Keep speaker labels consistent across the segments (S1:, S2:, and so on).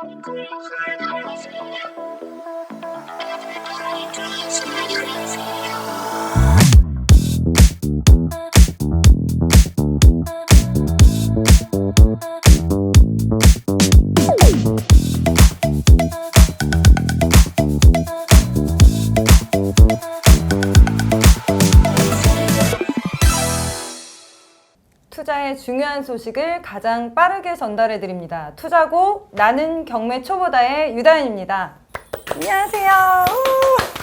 S1: 투자 중요한 소식을 가장 빠르게 전달해 드립니다. 투자고 나는 경매 초보다의 유다현입니다. 안녕하세요. 우!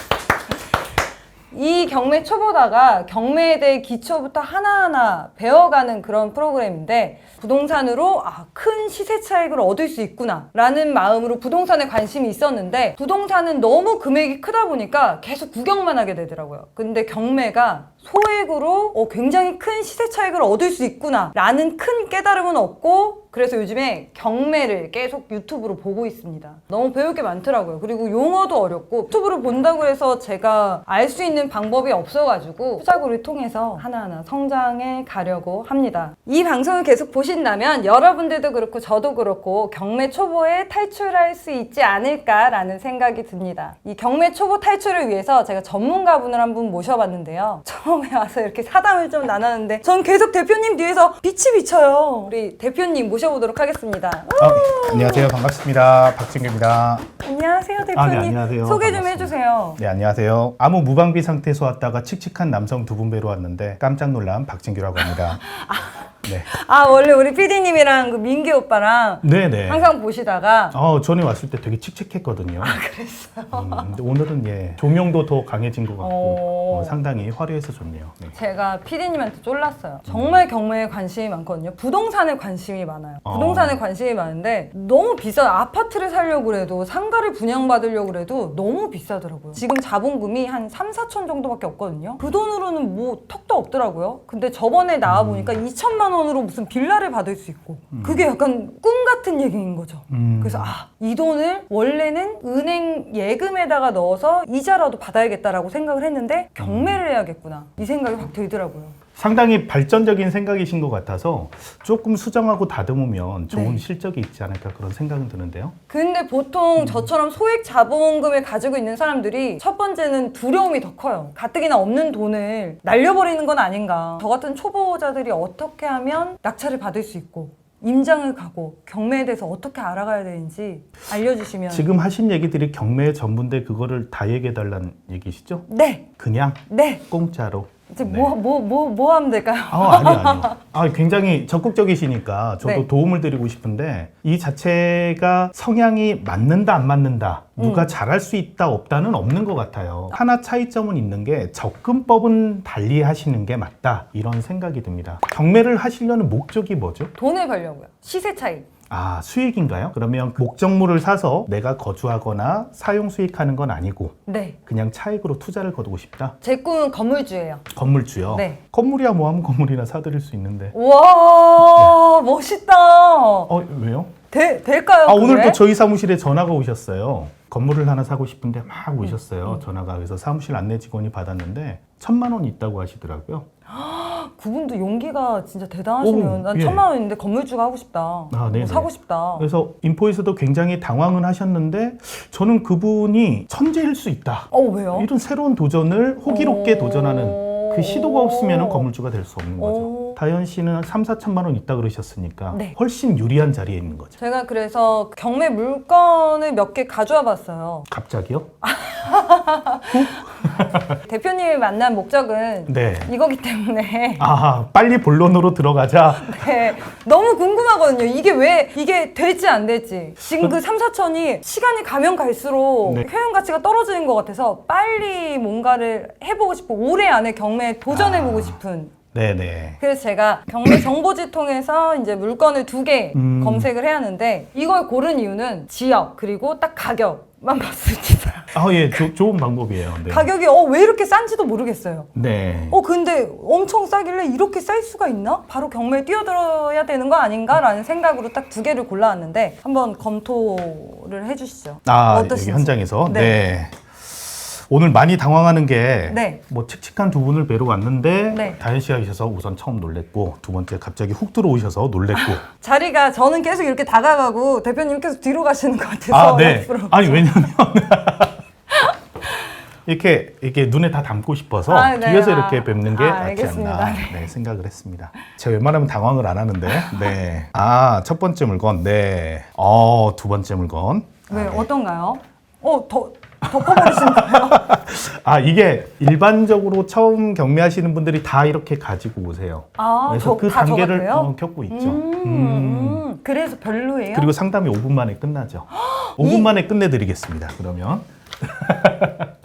S1: 이 경매 초보다가 경매에 대해 기초부터 하나하나 배워가는 그런 프로그램인데 부동산으로 아, 큰 시세 차익을 얻을 수 있구나 라는 마음으로 부동산에 관심이 있었는데 부동산은 너무 금액이 크다 보니까 계속 구경만 하게 되더라고요. 근데 경매가 소액으로 어, 굉장히 큰 시세 차익을 얻을 수 있구나 라는 큰 깨달음은 없고 그래서 요즘에 경매를 계속 유튜브로 보고 있습니다. 너무 배울 게 많더라고요. 그리고 용어도 어렵고 유튜브를 본다고 해서 제가 알 수 있는 방법이 없어가지고 투자구를 통해서 하나하나 성장해 가려고 합니다. 이 방송을 계속 보신다면 여러분들도 그렇고 저도 그렇고 경매 초보에 탈출할 수 있지 않을까라는 생각이 듭니다. 이 경매 초보 탈출을 위해서 제가 전문가분을 한 분 모셔봤는데요. 처음에 와서 이렇게 사담을 좀 나눴는데 전 계속 대표님 뒤에서 빛이 비쳐요. 우리 대표님 모셔 보도록 하겠습니다.
S2: 아, 안녕하세요. 반갑습니다. 박진규입니다.
S1: 안녕하세요, 대표님.
S2: 아, 네, 안녕하세요.
S1: 소개 좀
S2: 반갑습니다.
S1: 해주세요.
S2: 네, 안녕하세요. 아무 무방비 상태에서 왔다가 칙칙한 남성 두 분 뵈러 왔는데 깜짝 놀란 박진규라고 합니다. 네.
S1: 아 원래 우리 PD님이랑 그 민기 오빠랑
S2: 네, 네.
S1: 항상 보시다가
S2: 어, 전에 왔을 때 되게 칙칙했거든요.
S1: 아, 그랬어요.
S2: 음, 근데 오늘은 예, 조명도 더 강해진 것 같고
S1: 오.
S2: 어, 상당히 화려해서 좋네요. 네.
S1: 제가 PD님한테 쫄랐어요. 정말 경매에 관심이 많거든요. 부동산에 관심이 많아요.
S2: 어.
S1: 부동산에 관심이 많은데 너무 비싸. 아파트를 살려고 그래도 상가를 분양받으려고 그래도 너무 비싸더라고요. 지금 자본금이 한 3, 4천 정도밖에 없거든요. 그 돈으로는 뭐 턱도 없더라고요. 근데 저번에 나와 보니까 2천만 원 으로 무슨 빌라를 받을 수 있고 그게 약간 꿈 같은 얘기인 거죠.
S2: 음.
S1: 그래서 아, 이 돈을 원래는 은행 예금에다가 넣어서 이자라도 받아야겠다라고 생각을 했는데 경매를 해야겠구나. 이 생각이 확 들더라고요.
S2: 상당히 발전적인 생각이신 것 같아서 조금 수정하고 다듬으면 좋은
S1: 네.
S2: 실적이 있지 않을까 그런 생각은 드는데요.
S1: 근데 보통 저처럼 소액 자본금을 가지고 있는 사람들이 첫 번째는 두려움이 더 커요. 가뜩이나 없는 돈을 날려버리는 건 아닌가. 저 같은 초보자들이 어떻게 하면 낙찰을 받을 수 있고 임장을 가고 경매에 대해서 어떻게 알아가야 되는지 알려주시면
S2: 지금 하신 얘기들이 경매 전문대 그거를 다 얘기해 달라는 얘기시죠?
S1: 네,
S2: 그냥
S1: 네.
S2: 공짜로.
S1: 이제
S2: 네.
S1: 뭐뭐 뭐 뭐 하면 될까요?
S2: 아, 아니, 아니요. 아, 굉장히 적극적이시니까 저도
S1: 네.
S2: 도움을 드리고 싶은데 이 자체가 성향이 맞는다, 안 맞는다, 누가
S1: 음.
S2: 잘할 수 있다, 없다는 없는 것 같아요. 하나 차이점은 있는 게 접근법은 달리 하시는 게 맞다, 이런 생각이 듭니다. 경매를 하시려는 목적이 뭐죠?
S1: 돈을 벌려고요. 시세 차이.
S2: 아, 수익인가요? 그러면 목적물을 사서 내가 거주하거나 사용 수익하는 건 아니고
S1: 네.
S2: 그냥 차익으로 투자를 거두고 싶다?
S1: 제 꿈은 건물주예요.
S2: 건물주요?
S1: 네.
S2: 건물이야 뭐 하면 건물이나 사드릴 수 있는데.
S1: 와 멋있다.
S2: 어, 왜요?
S1: 되, 될까요?
S2: 아, 오늘
S1: 그게?
S2: 또 저희 사무실에 전화가 오셨어요. 건물을 하나 사고 싶은데 막 오셨어요. 전화가. 그래서 사무실 안내 직원이 받았는데 천만 원 있다고 하시더라고요.
S1: 그분도 용기가 진짜 대단하시네요.
S2: 오,
S1: 난
S2: 예.
S1: 천만 원인데 건물주가 하고 싶다.
S2: 아, 네네.
S1: 뭐 사고 싶다.
S2: 그래서 인포에서도 굉장히 당황은 하셨는데 저는 그분이 천재일 수 있다.
S1: 어 왜요?
S2: 이런 새로운 도전을 호기롭게
S1: 오.
S2: 도전하는 그 시도가 없으면 건물주가 될 수 없는 거죠.
S1: 오.
S2: 다현 씨는 3, 4천만 원 있다 그러셨으니까
S1: 네.
S2: 훨씬 유리한 자리에 있는 거죠.
S1: 제가 그래서 경매 물건을 몇 개 가져와 봤어요.
S2: 갑자기요?
S1: 대표님을 만난 목적은
S2: 네.
S1: 이거기 때문에
S2: 아, 빨리 본론으로 들어가자.
S1: 네, 너무 궁금하거든요. 이게 왜 이게 될지 안 될지. 지금 그 3, 4천이 시간이 가면 갈수록
S2: 네.
S1: 효용 가치가 떨어지는 것 같아서 빨리 뭔가를 해보고 싶고 올해 안에 경매에 도전해보고
S2: 아.
S1: 싶은
S2: 네네.
S1: 그래서 제가 경매 정보지 통해서 이제 물건을 두 개
S2: 음.
S1: 검색을 해야 하는데 이걸 고른 이유는 지역 그리고 딱 가격만 봤습니다.
S2: 아, 예, 조- 좋은 방법이에요. 네.
S1: 가격이 어 왜 이렇게 싼지도 모르겠어요.
S2: 네.
S1: 어 근데 엄청 싸길래 이렇게 쌀 수가 있나? 바로 경매에 뛰어들어야 되는 거 아닌가라는 생각으로 딱 두 개를 골라왔는데 한번 검토를 해주시죠.
S2: 아,
S1: 어떠신지.
S2: 현장에서.
S1: 네.
S2: 네. 오늘 많이 당황하는 게
S1: 네.
S2: 뭐 칙칙한 두 분을 뵈러 왔는데
S1: 네.
S2: 다현 씨가 계셔서 우선 처음 놀랬고 두 번째 갑자기 훅 들어오셔서 놀랬고
S1: 자리가 저는 계속 이렇게 다가가고 대표님 계속 뒤로 가시는 것 같아서
S2: 아, 네. 아니 왜냐면 이렇게 이렇게 눈에 다 담고 싶어서
S1: 아, 네.
S2: 뒤에서
S1: 아,
S2: 이렇게 뵙는 게
S1: 아,
S2: 낫지
S1: 알겠습니다.
S2: 않나 네, 생각을 했습니다. 제가 웬만하면 당황을 안 하는데 네. 아, 첫 번째 물건. 네. 어, 두 번째 물건.
S1: 네,
S2: 아, 네.
S1: 어떤가요? 어, 더 덮어버리신다요?
S2: 아, 이게 일반적으로 처음 경매하시는 분들이 다 이렇게 가지고 오세요.
S1: 아,
S2: 그래서
S1: 저, 그다
S2: 단계를
S1: 적었대요?
S2: 어, 겪고 있죠.
S1: 음,
S2: 음.
S1: 음, 그래서 별로예요?
S2: 그리고 상담이 5분 만에 끝나죠. 5분 만에 끝내드리겠습니다. 그러면.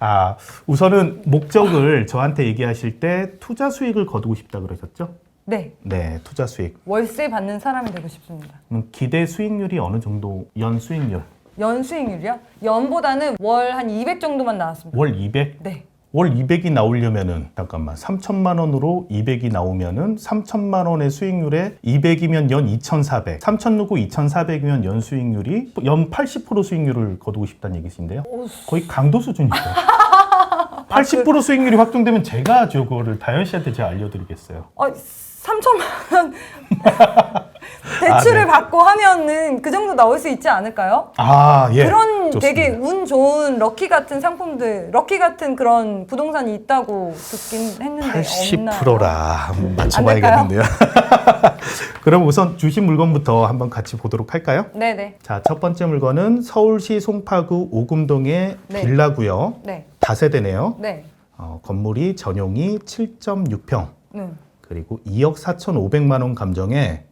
S2: 아, 우선은 목적을 저한테 얘기하실 때 투자 수익을 거두고 싶다 그러셨죠?
S1: 네,
S2: 네, 투자 수익.
S1: 월세 받는 사람이 되고 싶습니다.
S2: 그럼 기대 수익률이 어느 정도 연 수익률?
S1: 연 수익률이요? 연보다는 월 한 200 정도만 나왔습니다.
S2: 월 200?
S1: 네.
S2: 월 200이 나오려면은 잠깐만 3천만 원으로 200이 나오면은 3천만 원의 수익률에 200이면 연 2,400, 3천 넣고 2,400이면 연 수익률이 연 80% 수익률을 거두고 싶다는 얘기신데요.
S1: 오,
S2: 거의 강도 수준이죠. 80% 수익률이 확정되면 제가 저거를 다현 씨한테 제가 알려드리겠어요.
S1: 어, 3천만 원 대출을
S2: 아, 네.
S1: 받고 하면은 그 정도 나올 수 있지 않을까요?
S2: 아 예.
S1: 그런
S2: 좋습니다.
S1: 되게 운 좋은 럭키 같은 상품들, 럭키 같은 그런 부동산이 있다고 듣긴 했는데 없나요?
S2: 80%라 맞춰봐야겠는데요. 그럼 우선 주신 물건부터 한번 같이 보도록 할까요?
S1: 네네.
S2: 자, 첫 번째 물건은 서울시 송파구 오금동의
S1: 네.
S2: 빌라고요.
S1: 네.
S2: 다세대네요.
S1: 네.
S2: 어, 건물이 전용이 7.6평
S1: 네.
S2: 그리고 2억 4,500만 원 감정에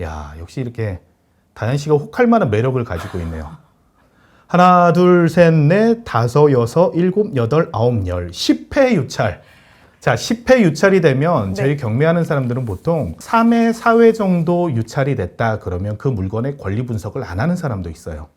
S2: 야 역시 이렇게 다현 씨가 혹할 만한 매력을 가지고 있네요. 하나, 둘, 셋, 넷, 다섯, 여섯, 일곱, 여덟, 아홉, 열, 10회 유찰. 자, 10회 유찰이 되면
S1: 네.
S2: 제일 경매하는 사람들은 보통 3회, 4회 정도 유찰이 됐다 그러면 그 물건의 권리 분석을 안 하는 사람도 있어요.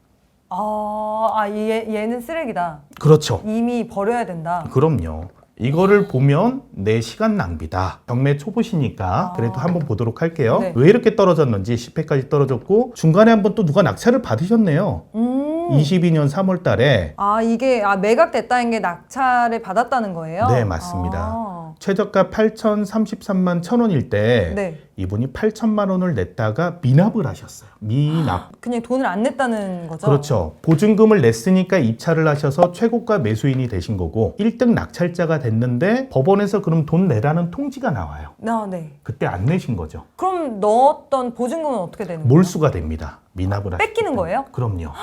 S1: 아, 아 얘, 얘는 쓰레기다.
S2: 그렇죠.
S1: 이미 버려야 된다.
S2: 그럼요. 이거를 보면 내 시간 낭비다. 경매 초보시니까
S1: 아.
S2: 그래도 한번 보도록 할게요.
S1: 네.
S2: 왜 이렇게 떨어졌는지 10회까지 떨어졌고 중간에 한번 또 누가 낙찰을 받으셨네요.
S1: 음.
S2: 22년 3월 달에
S1: 아, 이게 아 매각됐다는 게 낙찰을 받았다는 거예요?
S2: 네, 맞습니다.
S1: 아.
S2: 최저가 8,033만 1,000원일 때
S1: 네.
S2: 이분이 8천만 원을 냈다가 미납을 하셨어요. 미납.
S1: 그냥 돈을 안 냈다는 거죠?
S2: 그렇죠. 보증금을 냈으니까 입찰을 하셔서 최고가 매수인이 되신 거고 1등 낙찰자가 됐는데 법원에서 그럼 돈 내라는 통지가 나와요.
S1: 아, 네.
S2: 그때 안 내신 거죠.
S1: 그럼 넣었던 보증금은 어떻게 되는 거예요?
S2: 몰수가 됩니다. 미납을 하실
S1: 뺏기는
S2: 때.
S1: 거예요?
S2: 그럼요.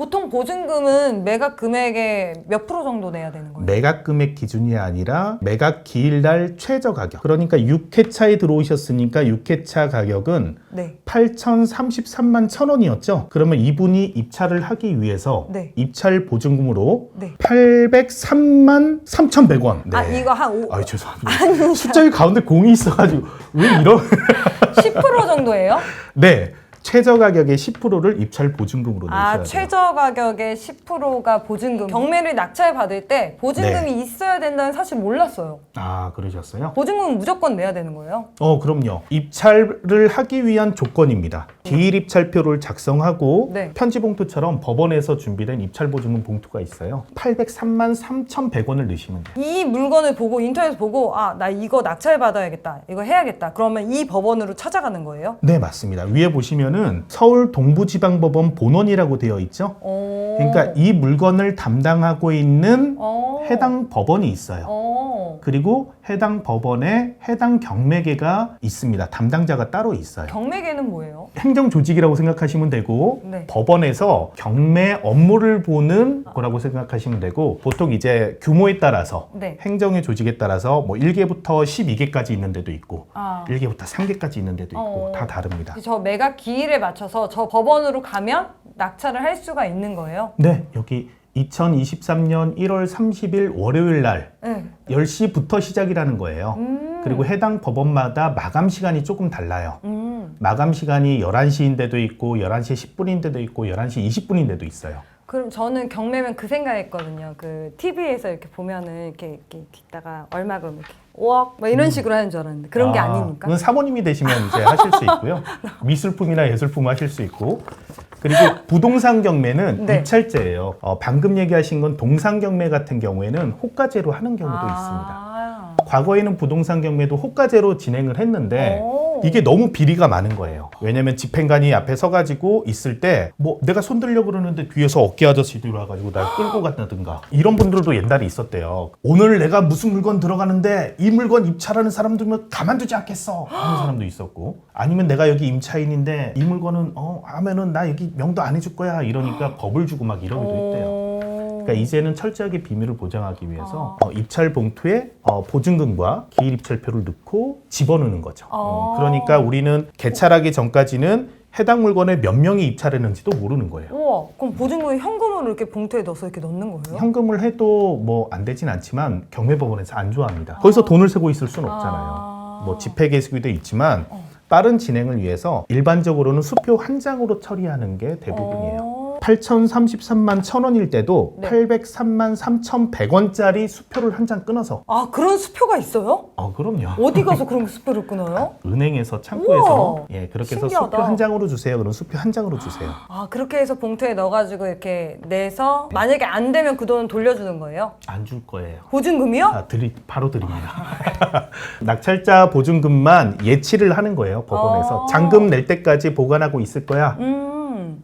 S1: 보통 보증금은 매각 금액의 몇 프로 정도 내야 되는 거예요?
S2: 매각 금액 기준이 아니라 매각 기일날 최저 가격. 그러니까 6회차에 들어오셨으니까 6회차 가격은
S1: 네.
S2: 8,033만 1,000원이었죠. 그러면 이분이 입찰을 하기 위해서
S1: 네.
S2: 입찰 보증금으로
S1: 네.
S2: 803만 3,100원. 네.
S1: 아, 이거 한 오,
S2: 아유 죄송합니다. 숫자에 가운데 공이 있어가지고 왜 이런?
S1: 10% 정도예요?
S2: 네. 최저 가격의 10%를 입찰 보증금으로 내셔야
S1: 아,
S2: 돼요.
S1: 최저 가격의 10%가 보증금. 경매를 낙찰 받을 때 보증금이
S2: 네.
S1: 있어야 된다는 사실 몰랐어요.
S2: 아 그러셨어요?
S1: 보증금은 무조건 내야 되는 거예요?
S2: 어 그럼요. 입찰을 하기 위한 조건입니다. 기일 입찰표를 작성하고
S1: 네.
S2: 편지 봉투처럼 법원에서 준비된 입찰 보증금 봉투가 있어요. 803만 3,100원을 넣으시면 돼요.
S1: 이 물건을 보고 인터넷 보고 아, 나 이거 낙찰 받아야겠다. 이거 해야겠다. 그러면 이 법원으로 찾아가는 거예요?
S2: 네 맞습니다. 위에 보시면 은 서울 동부지방법원 본원이라고 되어 있죠.
S1: 어.
S2: 그러니까 이 물건을 담당하고 있는
S1: 어.
S2: 해당 법원이 있어요.
S1: 어.
S2: 그리고 해당 법원에 해당 경매계가 있습니다. 담당자가 따로 있어요.
S1: 경매계는 뭐예요?
S2: 행정 조직이라고 생각하시면 되고
S1: 네.
S2: 법원에서 경매 업무를 보는 거라고 생각하시면 되고 보통 이제 규모에 따라서
S1: 네.
S2: 행정의 조직에 따라서 뭐 1개부터 12개까지 있는 데도 있고
S1: 아.
S2: 1개부터 3개까지 있는 데도 있고
S1: 어.
S2: 다 다릅니다.
S1: 저 매각 기일에 맞춰서 저 법원으로 가면 낙찰을 할 수가 있는 거예요?
S2: 네, 여기 2023년 1월 30일 월요일 날
S1: 네.
S2: 10시부터 시작이라는 거예요.
S1: 음.
S2: 그리고 해당 법원마다 마감 시간이 조금 달라요.
S1: 음.
S2: 마감 시간이 11시인 데도 있고 11시 10분인 데도 있고 11시 20분인 데도 있어요.
S1: 그럼 저는 경매면 그 생각했거든요. 그 TV에서 이렇게 보면은 이렇게, 이렇게 있다가 얼마금 이렇게 5억 뭐 이런 식으로 하는 줄 알았는데 그런 게
S2: 아,
S1: 아니니까.
S2: 그건 사모님이 되시면 이제 하실 수 있고요. 미술품이나 예술품 하실 수 있고. 그리고 부동산 경매는
S1: 네.
S2: 입찰제예요. 어, 방금 얘기하신 건 동산 경매 같은 경우에는 호가제로 하는 경우도 있습니다.
S1: 아.
S2: 과거에는 부동산 경매도 호가제로 진행을 했는데
S1: 오.
S2: 이게 너무 비리가 많은 거예요. 왜냐면 집행관이 앞에 서가지고 있을 때 뭐 내가 손들려 그러는데 뒤에서 어깨 아저씨들이 와가지고 날 끌고 갔다든가 이런 분들도 옛날에 있었대요. 오늘 내가 무슨 물건 들어가는데 이 물건 입찰하는 사람들면 가만두지 않겠어 하는 사람도 있었고 아니면 내가 여기 임차인인데 이 물건은 어 하면은 나 여기 명도 안 해줄 거야 이러니까 겁을 주고 막 이러기도 했대요.
S1: 오.
S2: 그러니까 이제는 철저하게 비밀을 보장하기 위해서 어, 입찰 봉투에 어, 보증금과 기일 입찰표를 넣고 집어넣는 거죠.
S1: 아.
S2: 음, 그러니까 우리는 개찰하기 전까지는 해당 물건에 몇 명이 입찰했는지도 모르는 거예요.
S1: 우와, 그럼 보증금을 현금으로 이렇게 봉투에 넣어서 이렇게 넣는 거예요?
S2: 현금을 해도 뭐 안 되진 않지만 경매법원에서 안 좋아합니다. 거기서 돈을 세고 있을 수는 없잖아요.
S1: 아.
S2: 뭐 집회 개수기도 있지만
S1: 어.
S2: 빠른 진행을 위해서 일반적으로는 수표 한 장으로 처리하는 게 대부분이에요.
S1: 어.
S2: 8,033만 천 원일 때도
S1: 네.
S2: 803만 3,100원짜리 수표를 한 장 끊어서
S1: 아, 그런 수표가 있어요?
S2: 아 그럼요.
S1: 어디 가서 그런 수표를 끊어요?
S2: 은행에서 창고에서
S1: 우와,
S2: 예 그렇게 해서
S1: 신기하다.
S2: 수표 한 장으로 주세요. 그럼 수표 한 장으로 주세요.
S1: 아, 그렇게 해서 봉투에 넣어가지고 이렇게 내서 만약에 안 되면 그 돈은 돌려주는 거예요?
S2: 안 줄 거예요.
S1: 보증금이요?
S2: 아, 드리, 바로 드립니다. 낙찰자 보증금만 예치를 하는 거예요, 법원에서.
S1: 아.
S2: 잔금 낼 때까지 보관하고 있을 거야.
S1: 음.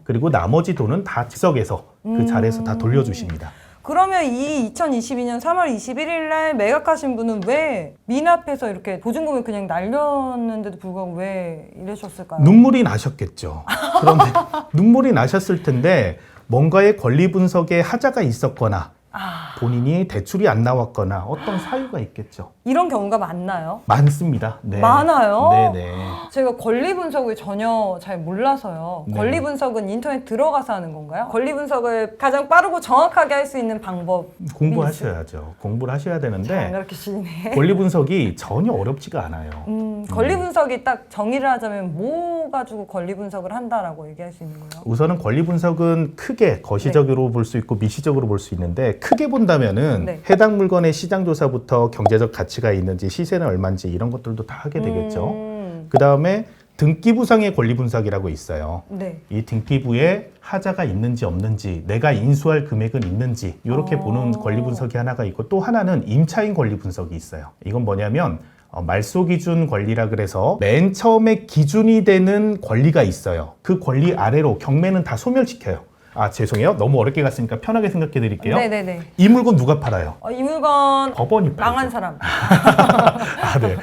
S2: 그리고 나머지 돈은 다 즉석에서 그 자리에서 다 돌려주십니다.
S1: 그러면 이 2022년 3월 21일 날 매각하신 분은 왜 미납해서 이렇게 보증금을 그냥 날렸는데도 불구하고 왜 이러셨을까요?
S2: 눈물이 나셨겠죠. 그런데 눈물이 나셨을 텐데 뭔가의 권리 분석에 하자가 있었거나
S1: 아,
S2: 본인이 대출이 안 나왔거나 어떤 사유가 있겠죠.
S1: 이런 경우가 많나요?
S2: 많습니다. 네.
S1: 많아요?
S2: 네네.
S1: 제가 권리 분석을 전혀 잘 몰라서요.
S2: 네.
S1: 권리 분석은 인터넷 들어가서 하는 건가요? 권리 분석을 가장 빠르고 정확하게 할 수 있는 방법.
S2: 공부하셔야죠. 공부를 하셔야
S1: 안
S2: 되는데
S1: 그렇게 시네.
S2: 권리 분석이 전혀 어렵지가 않아요.
S1: 음, 권리 분석이 딱 정의를 하자면 뭐 가지고 권리 분석을 한다라고 얘기할 수 있는 거예요?
S2: 우선은 권리 분석은 크게 거시적으로 볼수 있고 미시적으로 볼 수 있는 데 크게 본다면은
S1: 네.
S2: 해당 물건의 시장 조사부터 경제적 가치가 있는지 시세는 얼마인지 이런 것들도 다 하게 되겠죠.
S1: 음,
S2: 그 다음에 등기부상의 권리 분석이라고 있어요.
S1: 네.
S2: 이 등기부에 하자가 있는지 없는지 내가 인수할 금액은 있는지 이렇게
S1: 어.
S2: 보는 권리 분석이 하나가 있고 또 하나는 임차인 권리 분석이 있어요. 이건 뭐냐면 어, 말소 기준 권리라 그래서 맨 처음에 기준이 되는 권리가 있어요. 그 권리 아래로 경매는 다 소멸시켜요. 아 죄송해요. 너무 어렵게 갔으니까 편하게 생각해 드릴게요.
S1: 네네네.
S2: 이 물건 누가 팔아요?
S1: 어, 이 물건
S2: 법원이 팔죠.
S1: 망한 사람.
S2: 아 네.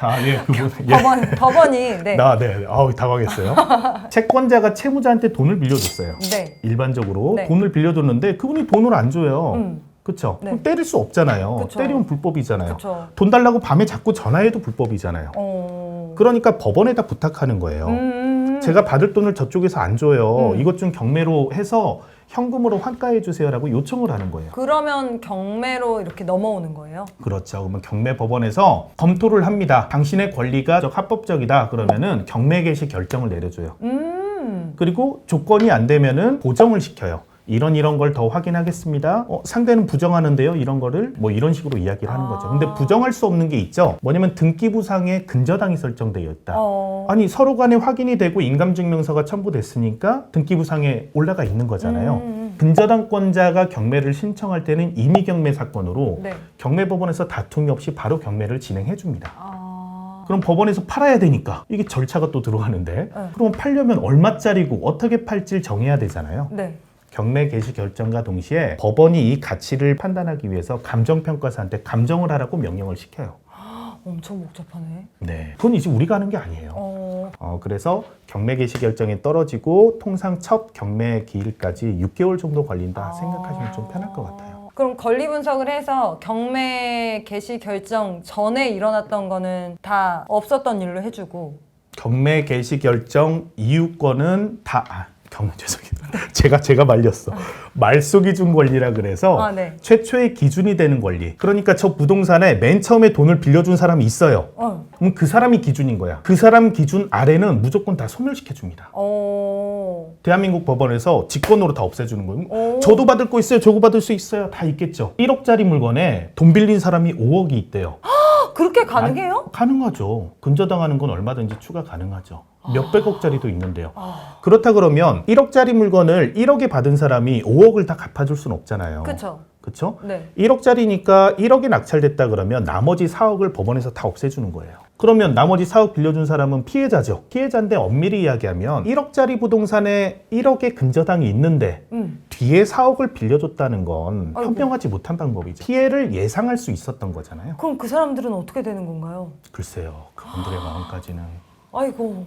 S2: 아 예, 그분. 예.
S1: 법원, 법원이. 네.
S2: 나, 네. 아우, 당황했어요. 채권자가 채무자한테 돈을 빌려줬어요.
S1: 네.
S2: 일반적으로
S1: 네.
S2: 돈을 빌려줬는데 그분이 돈을 안 줘요.
S1: 음.
S2: 그쵸?
S1: 네.
S2: 그럼 때릴 수 없잖아요.
S1: 그쵸.
S2: 때리면 불법이잖아요.
S1: 그쵸.
S2: 돈 달라고 밤에 자꾸 전화해도 불법이잖아요.
S1: 어.
S2: 그러니까 법원에다 부탁하는 거예요.
S1: 음.
S2: 제가 받을 돈을 저쪽에서 안 줘요.
S1: 음.
S2: 이것 좀 경매로 해서 현금으로 환가해 주세요라고 요청을 하는 거예요.
S1: 그러면 경매로 이렇게 넘어오는 거예요?
S2: 그렇죠. 그러면 경매 법원에서 검토를 합니다. 당신의 권리가 적 합법적이다. 그러면은 경매 개시 결정을 내려줘요.
S1: 음.
S2: 그리고 조건이 안 되면은 보정을 시켜요. 이런 이런 걸 더 확인하겠습니다. 어, 상대는 부정하는데요. 이런 거를 뭐 이런 식으로 이야기를 하는 거죠. 근데
S1: 아.
S2: 부정할 수 없는 게 있죠. 뭐냐면 등기부상에 근저당이 설정되어 있다.
S1: 어.
S2: 아니 서로 간에 확인이 되고 인감증명서가 첨부됐으니까 등기부상에 올라가 있는 거잖아요.
S1: 음.
S2: 근저당권자가 경매를 신청할 때는 임의 경매 사건으로
S1: 네.
S2: 경매법원에서 다툼이 없이 바로 경매를 진행해 줍니다.
S1: 아.
S2: 그럼 법원에서 팔아야 되니까 이게 절차가 또 들어가는데
S1: 네.
S2: 그럼 팔려면 얼마짜리고 어떻게 팔지를 정해야 되잖아요.
S1: 네.
S2: 경매 개시 결정과 동시에 법원이 이 가치를 판단하기 위해서 감정평가사한테 감정을 하라고 명령을 시켜요.
S1: 엄청 복잡하네.
S2: 네. 그건 이제 우리가 하는 게 아니에요.
S1: 어.
S2: 어, 그래서 경매 개시 결정이 떨어지고 통상 첫 경매 기일까지 6개월 정도 걸린다 생각하시면 좀 편할 것 같아요.
S1: 그럼 권리 분석을 해서 경매 개시 결정 전에 일어났던 거는 다 없었던 일로 해주고
S2: 경매 개시 결정 이유권은 다 아, 경 죄송해요. 제가 제가 말렸어. 말소 기준 권리라 그래서
S1: 아, 네.
S2: 최초의 기준이 되는 권리. 그러니까 저 부동산에 맨 처음에 돈을 빌려준 사람이 있어요.
S1: 어.
S2: 그럼 그 사람이 기준인 거야. 그 사람 기준 아래는 무조건 다 소멸시켜 줍니다.
S1: 어.
S2: 대한민국 법원에서 직권으로 다 없애주는 거예요.
S1: 오.
S2: 저도 받을 거 있어요. 저거 받을 수 있어요. 다 있겠죠. 1억짜리 물건에 돈 빌린 사람이 5억이 있대요.
S1: 그 그렇게 가능해요?
S2: 가능하죠. 근저당하는 건 얼마든지 추가 가능하죠. 몇백억짜리도 있는데요.
S1: 아,
S2: 그렇다 그러면 1억짜리 물건을 1억에 받은 사람이 5억을 다 갚아줄 순 없잖아요.
S1: 그렇죠.
S2: 그렇죠?
S1: 네.
S2: 1억짜리니까 1억이 낙찰됐다 그러면 나머지 4억을 법원에서 다 없애주는 거예요. 그러면 나머지 4억 빌려준 사람은 피해자죠. 피해자인데 엄밀히 이야기하면 1억짜리 부동산에 1억의 근저당이 있는데
S1: 음.
S2: 뒤에 4억을 빌려줬다는 건
S1: 아이고.
S2: 현명하지 못한 방법이죠. 피해를 예상할 수 있었던 거잖아요.
S1: 그럼 그 사람들은 어떻게 되는 건가요?
S2: 글쎄요. 그분들의 마음까지는.
S1: 아이고.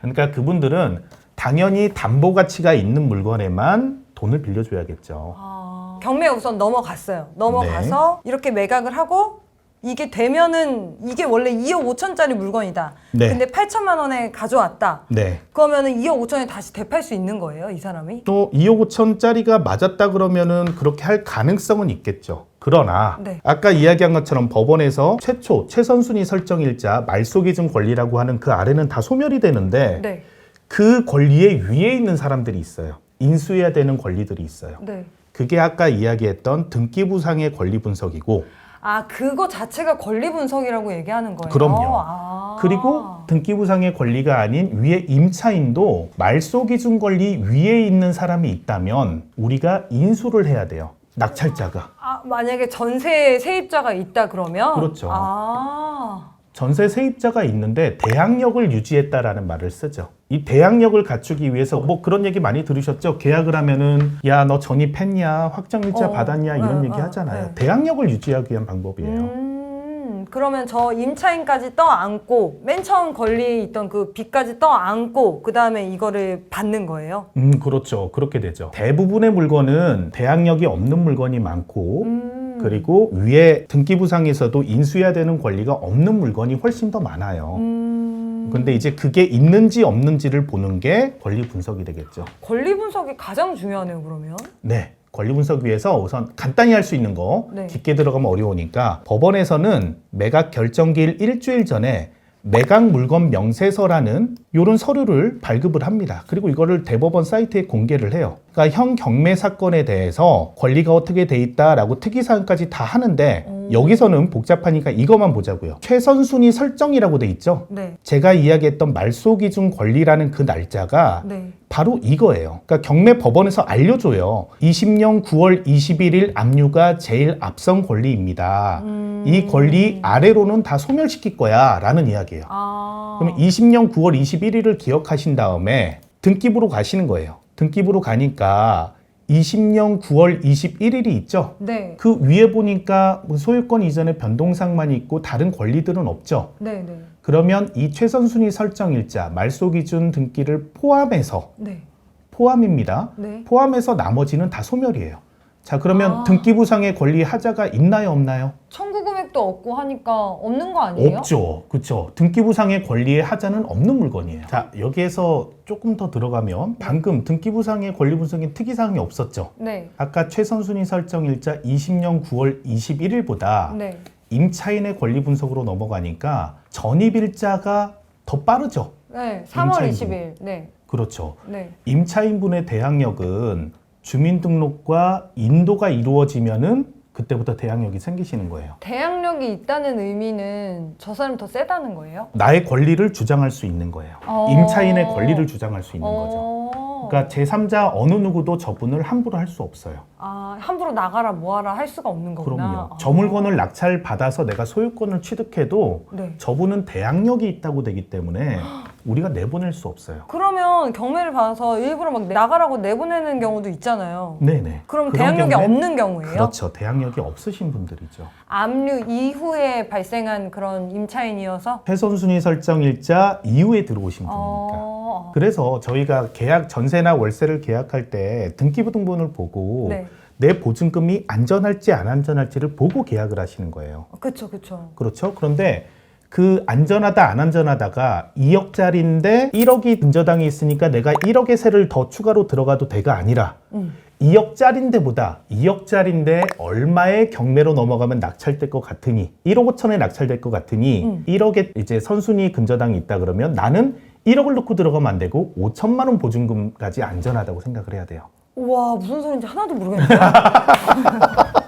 S2: 그러니까 그분들은 당연히 담보 가치가 있는 물건에만 돈을 빌려줘야겠죠.
S1: 아, 경매 우선 넘어갔어요. 넘어가서 이렇게 매각을 하고 이게 되면은 이게 원래 2억 5천짜리 물건이다.
S2: 네.
S1: 근데 8천만 원에 가져왔다.
S2: 네.
S1: 그러면은 2억 5천에 다시 되팔 수 있는 거예요, 이 사람이?
S2: 또 2억 5천짜리가 맞았다 그러면은 그렇게 할 가능성은 있겠죠. 그러나
S1: 네.
S2: 아까 이야기한 것처럼 법원에서 최초 최선순위 설정일자 말소 기준 권리라고 하는 그 아래는 다 소멸이 되는데
S1: 네.
S2: 그 권리의 위에 있는 사람들이 있어요. 인수해야 되는 권리들이 있어요.
S1: 네.
S2: 그게 아까 이야기했던 등기부상의 권리 분석이고
S1: 아, 그거 자체가 권리 분석이라고 얘기하는 거예요.
S2: 그럼요.
S1: 아.
S2: 그리고 등기부상의 권리가 아닌 위에 임차인도 말소 기준 권리 위에 있는 사람이 있다면 우리가 인수를 해야 돼요. 낙찰자가.
S1: 아, 만약에 전세 세입자가 있다 그러면
S2: 그렇죠.
S1: 아.
S2: 전세 세입자가 있는데 대항력을 유지했다라는 말을 쓰죠. 이 대항력을 갖추기 위해서 뭐 그런 얘기 많이 들으셨죠? 계약을 하면은 야 너 전입했냐 확정일자
S1: 어,
S2: 받았냐 이런
S1: 네,
S2: 얘기
S1: 네,
S2: 하잖아요.
S1: 네.
S2: 대항력을 유지하기 위한 방법이에요.
S1: 음, 그러면 저 임차인까지 떠안고 맨 처음 권리 있던 그 빚까지 떠안고 그 다음에 이거를 받는 거예요.
S2: 음 그렇죠. 그렇게 되죠. 대부분의 물건은 대항력이 없는 물건이 많고
S1: 음.
S2: 그리고 위에 등기 부상에서도 인수해야 되는 권리가 없는 물건이 훨씬 더 많아요.
S1: 음.
S2: 근데 이제 그게 있는지 없는지를 보는 게 권리 분석이 되겠죠.
S1: 권리 분석이 가장 중요하네요. 그러면.
S2: 네. 권리 분석 위해서 우선 간단히 할 수 있는 거
S1: 네.
S2: 깊게 들어가면 어려우니까 법원에서는 매각 결정기일 일주일 전에 매각 물건 명세서라는 이런 서류를 발급을 합니다. 그리고 이거를 대법원 사이트에 공개를 해요. 그러니까 형 경매 사건에 대해서 권리가 어떻게 돼 있다라고 특이사항까지 다 하는데
S1: 오.
S2: 여기서는 복잡하니까 이것만 보자고요. 최선순위 설정이라고 돼 있죠.
S1: 네.
S2: 제가 이야기했던 말소 기준 권리라는 그 날짜가
S1: 네.
S2: 바로 이거예요. 그러니까 경매 법원에서 알려줘요. 20년 9월 21일 압류가 제일 앞선 권리입니다.
S1: 음.
S2: 이 권리 아래로는 다 소멸시킬 거야 라는 이야기예요.
S1: 아.
S2: 그러면 20년 9월 21일을 기억하신 다음에 등기부로 가시는 거예요. 등기부로 가니까 20년 9월 21일이 있죠.
S1: 네.
S2: 그 위에 보니까 뭐 소유권 이전의 변동상만 있고 다른 권리들은 없죠.
S1: 네. 네.
S2: 그러면 이 최선 순위 설정 일자 말소 기준 등기를 포함해서
S1: 네.
S2: 포함입니다.
S1: 네.
S2: 포함해서 나머지는 다 소멸이에요. 자, 그러면
S1: 아.
S2: 등기부상의 권리 하자가 있나요, 없나요?
S1: 청구 금액도 없고 하니까 없는 거 아니에요?
S2: 없죠. 그렇죠. 등기부상의 권리의 하자는 없는 물건이에요. 자, 여기에서 조금 더 들어가면 방금 등기부상의 권리 분석에 특이사항이 없었죠.
S1: 네.
S2: 아까 최선순위 설정 일자 20년 9월 21일보다
S1: 네.
S2: 임차인의 권리 분석으로 넘어가니까 전입일자가 더 빠르죠.
S1: 네. 3월
S2: 임차인분.
S1: 20일. 네.
S2: 그렇죠.
S1: 네.
S2: 임차인분의 대항력은 주민등록과 인도가 이루어지면은 그때부터 대항력이 생기시는 거예요.
S1: 대항력이 있다는 의미는 저 사람 더 세다는 거예요?
S2: 나의 권리를 주장할 수 있는 거예요.
S1: 어.
S2: 임차인의 권리를 주장할 수 있는 거죠.
S1: 어.
S2: 그러니까 제3자 어느 누구도 저분을 함부로 할 수 없어요.
S1: 아, 함부로 나가라 뭐하라 할 수가 없는 거구나.
S2: 그럼요.
S1: 아.
S2: 저 물건을 낙찰 받아서 내가 소유권을 취득해도
S1: 네.
S2: 저분은 대항력이 있다고 되기 때문에 우리가 내보낼 수 없어요.
S1: 그러면 경매를 받아서 일부러 막 나가라고 내보내는 경우도 있잖아요.
S2: 네네.
S1: 그럼
S2: 그런
S1: 대항력이
S2: 경우엔
S1: 없는 경우예요?
S2: 그렇죠. 대항력이 없으신 분들이죠.
S1: 압류 이후에 발생한 그런 임차인이어서
S2: 최선순위 설정 일자 이후에 들어오신 분이니까.
S1: 어...
S2: 그래서 저희가 계약 전세나 월세를 계약할 때 등기부등본을 보고
S1: 네.
S2: 내 보증금이 안전할지 안 안전할지를 보고 계약을 하시는 거예요.
S1: 그렇죠, 그렇죠.
S2: 그렇죠? 그런데 그 안전하다 안 안전하다가 2억짜리인데 1억이 근저당이 있으니까 내가 1억의 세를 더 추가로 들어가도 돼가 아니라
S1: 음.
S2: 2억짜리인데보다 2억짜리인데 얼마의 경매로 넘어가면 낙찰될 것 같으니 1억 5천에 낙찰될 것 같으니
S1: 음.
S2: 1억에 이제 선순위 근저당이 있다 그러면 나는 1억을 넣고 들어가면 안 되고 5천만 원 보증금까지 안전하다고 생각을 해야 돼요.
S1: 우와 무슨 소리인지 하나도 모르겠네요.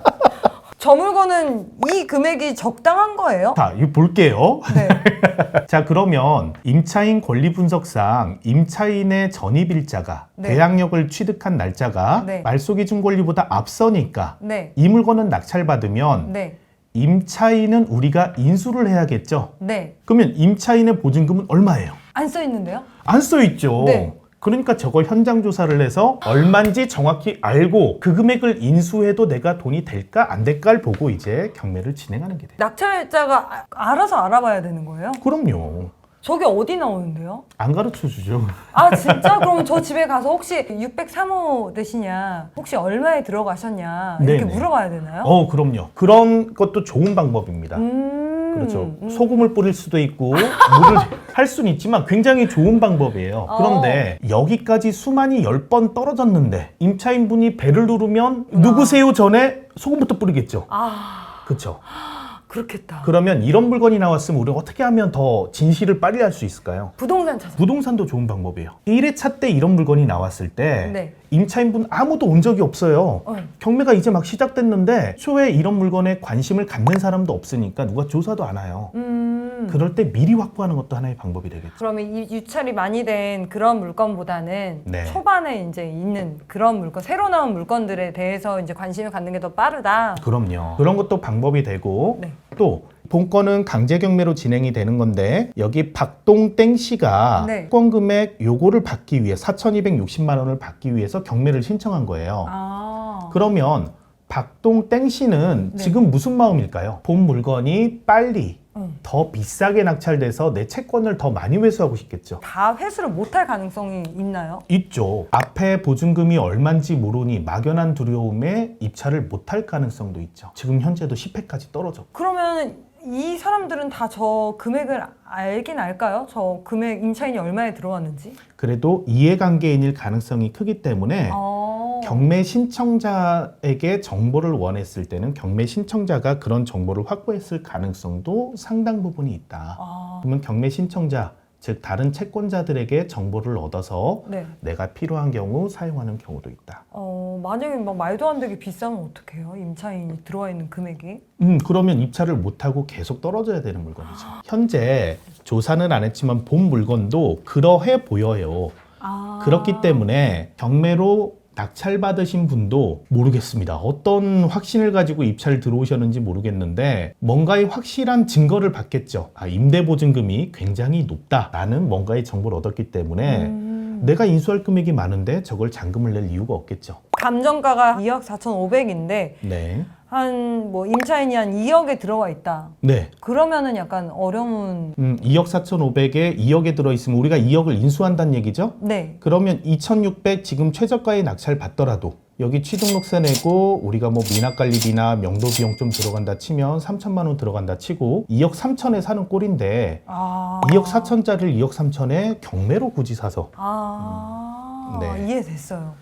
S1: 저 물건은 이 금액이 적당한 거예요?
S2: 자, 이거 볼게요.
S1: 네.
S2: 자, 그러면 임차인 권리 분석상 임차인의 전입일자가
S1: 네.
S2: 대항력을 취득한 날짜가
S1: 네.
S2: 말소기준 권리보다 앞서니까
S1: 네.
S2: 이 물건은 낙찰받으면
S1: 네.
S2: 임차인은 우리가 인수를 해야겠죠.
S1: 네.
S2: 그러면 임차인의 보증금은 얼마예요?
S1: 안 써 있는데요?
S2: 안 써 있죠.
S1: 네.
S2: 그러니까 저걸 현장 조사를 해서 얼마인지 정확히 알고 그 금액을 인수해도 내가 돈이 될까 안 될까를 보고 이제 경매를 진행하는 게 돼요.
S1: 낙찰자가 아- 알아서 알아봐야 되는 거예요?
S2: 그럼요.
S1: 저게 어디 나오는데요?
S2: 안 가르쳐 주죠.
S1: 아 진짜? 그러면 저 집에 가서 혹시 603호 되시냐? 혹시 얼마에 들어가셨냐? 이렇게
S2: 네네.
S1: 물어봐야 되나요?
S2: 어, 그럼요. 그런 것도 좋은 방법입니다.
S1: 음.
S2: 그렇죠.
S1: 음.
S2: 소금을 뿌릴 수도 있고 물을 할 수는 있지만 굉장히 좋은 방법이에요.
S1: 어.
S2: 그런데 여기까지 수만이 10번 떨어졌는데 임차인분이 배를 누르면
S1: 아.
S2: 누구세요 전에 소금부터 뿌리겠죠.
S1: 아
S2: 그렇죠.
S1: 그렇겠다.
S2: 그러면 이런 물건이 나왔으면 우리가 어떻게 하면 더 진실을 빨리 할 수 있을까요?
S1: 부동산 찾아.
S2: 부동산도 좋은 방법이에요. 1회차 때 이런 물건이 나왔을 때
S1: 네.
S2: 임차인분 아무도 온 적이 없어요.
S1: 어.
S2: 경매가 이제 막 시작됐는데 초에 이런 물건에 관심을 갖는 사람도 없으니까 누가 조사도 안 와요.
S1: 음.
S2: 그럴 때 미리 확보하는 것도 하나의 방법이 되겠죠.
S1: 그러면 이 유찰이 많이 된 그런 물건보다는
S2: 네.
S1: 초반에 이제 있는 그런 물건, 새로 나온 물건들에 대해서 이제 관심을 갖는 게 더 빠르다.
S2: 그럼요. 그런 것도 방법이 되고
S1: 네.
S2: 또 본건은 강제 경매로 진행이 되는 건데 여기 박동땡 씨가
S1: 네.
S2: 특권 금액 요거를 받기 위해 4,260만 원을 받기 위해서 경매를 신청한 거예요.
S1: 아.
S2: 그러면 박동땡 씨는
S1: 네.
S2: 지금 무슨 마음일까요? 본 물건이 빨리
S1: 음.
S2: 더 비싸게 낙찰돼서 내 채권을 더 많이 회수하고 싶겠죠.
S1: 다 회수를 못할 가능성이 있나요?
S2: 있죠. 앞에 보증금이 얼만지 모르니 막연한 두려움에 입찰을 못할 가능성도 있죠. 지금 현재도 10회까지 떨어졌고.
S1: 그러면 이 사람들은 다 저 금액을 알긴 알까요? 저 금액 임차인이 얼마에 들어왔는지?
S2: 그래도 이해관계인일 가능성이 크기 때문에
S1: 어.
S2: 경매 신청자에게 정보를 원했을 때는 경매 신청자가 그런 정보를 확보했을 가능성도 상당 부분이 있다.
S1: 아.
S2: 그러면 경매 신청자, 즉 다른 채권자들에게 정보를 얻어서
S1: 네.
S2: 내가 필요한 경우 사용하는 경우도 있다.
S1: 어, 만약에 막 말도 안 되게 비싸면 어떡해요? 임차인이 들어와 있는 금액이?
S2: 음, 그러면 입찰을 못하고 계속 떨어져야 되는 물건이죠. 현재 조사는 안 했지만 본 물건도 그러해 보여요.
S1: 아.
S2: 그렇기 때문에 경매로 낙찰받으신 분도 모르겠습니다. 어떤 확신을 가지고 입찰 들어오셨는지 모르겠는데 뭔가의 확실한 증거를 받겠죠. 아, 임대보증금이 굉장히 높다라는 뭔가의 정보를 얻었기 때문에
S1: 음.
S2: 내가 인수할 금액이 많은데 저걸 잔금을 낼 이유가 없겠죠.
S1: 감정가가 2억 4,500인데
S2: 네.
S1: 한 뭐 임차인이 한 2억에 들어와 있다.
S2: 네.
S1: 그러면은 약간 어려운
S2: 음, 2억 4,500에 2억에 들어있으면 우리가 2억을 인수한다는 얘기죠?
S1: 네.
S2: 그러면 2,600 지금 최저가의 낙찰 받더라도 여기 취등록세 내고 우리가 뭐 미납관리비나 명도 비용 좀 들어간다 치면 3천만 원 들어간다 치고 2억 3천에 사는 꼴인데
S1: 아.
S2: 2억 4천짜리를 2억 3천에 경매로 굳이 사서
S1: 아.
S2: 네.
S1: 이해됐어요.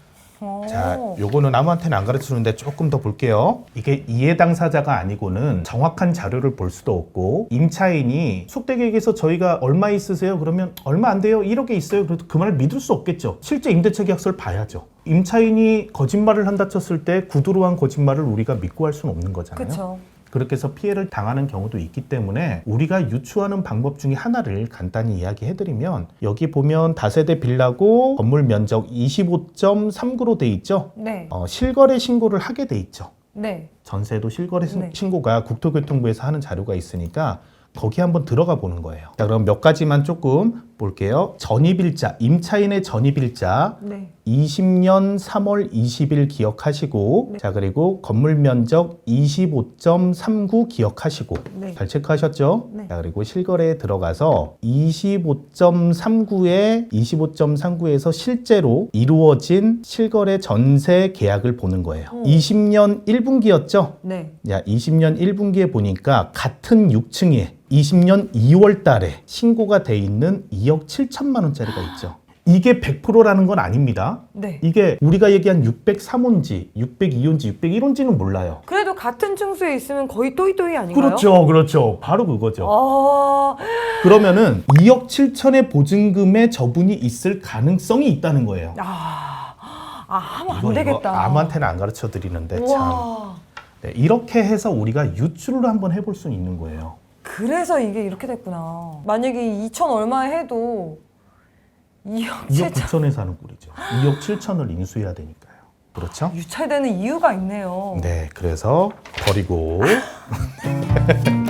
S1: 어.
S2: 자, 요거는 아무한테는 안 가르쳐 주는데 조금 더 볼게요. 이게 이해 당사자가 아니고는 정확한 자료를 볼 수도 없고 임차인이 속되객에서 저희가 얼마 있으세요? 그러면 얼마 안 돼요. 1억에 있어요. 그래도 그 말을 믿을 수 없겠죠. 실제 임대차 계약서를 봐야죠. 임차인이 거짓말을 한다 쳤을 때 구두로 한 거짓말을 우리가 믿고 할 수는 없는 거잖아요.
S1: 그쵸.
S2: 그렇게 해서 피해를 당하는 경우도 있기 때문에 우리가 유추하는 방법 중에 하나를 간단히 이야기해드리면 여기 보면 다세대 빌라고 건물 면적 25.39로 돼 있죠.
S1: 네.
S2: 어, 실거래 신고를 하게 돼 있죠.
S1: 네.
S2: 전세도 실거래 신-
S1: 네.
S2: 신고가 국토교통부에서 하는 자료가 있으니까 거기 한번 들어가 보는 거예요. 자, 그럼 몇 가지만 조금 볼게요. 전입일자, 임차인의 전입일자
S1: 네.
S2: 20년 3월 20일 기억하시고
S1: 네.
S2: 자 그리고 건물 면적 25.39 기억하시고
S1: 네.
S2: 잘 체크하셨죠?
S1: 네.
S2: 자 그리고 실거래에 들어가서 25.39에 25.39에서 실제로 이루어진 실거래 전세 계약을 보는 거예요.
S1: 음.
S2: 20년 1분기였죠?
S1: 네.
S2: 야, 20년 1분기에 보니까 같은 6층에 20년 2월 달에 신고가 돼 있는 2억 7천만 원짜리가 있죠. 이게 100%라는 건 아닙니다.
S1: 네.
S2: 이게 우리가 얘기한 603호인지 602호인지 601호인지는 몰라요.
S1: 그래도 같은 층수에 있으면 거의 또이또이 아닌가요?
S2: 그렇죠. 그렇죠. 바로 그거죠.
S1: 아,
S2: 그러면은 2억 7천의 보증금의 저분이 있을 가능성이 있다는 거예요.
S1: 아, 아 하면 안
S2: 이거,
S1: 되겠다.
S2: 아무한테는 안 가르쳐 드리는데 참.
S1: 와,
S2: 네, 이렇게 해서 우리가 유출을 한번 해볼 수 있는 거예요.
S1: 그래서 이게 이렇게 됐구나. 만약에 2천 얼마에 해도 2억
S2: 2억
S1: 7천
S2: 9천에 사는 꼴이죠. 2억 7천을 인수해야 되니까요. 그렇죠?
S1: 유찰되는 이유가 있네요.
S2: 네, 그래서 버리고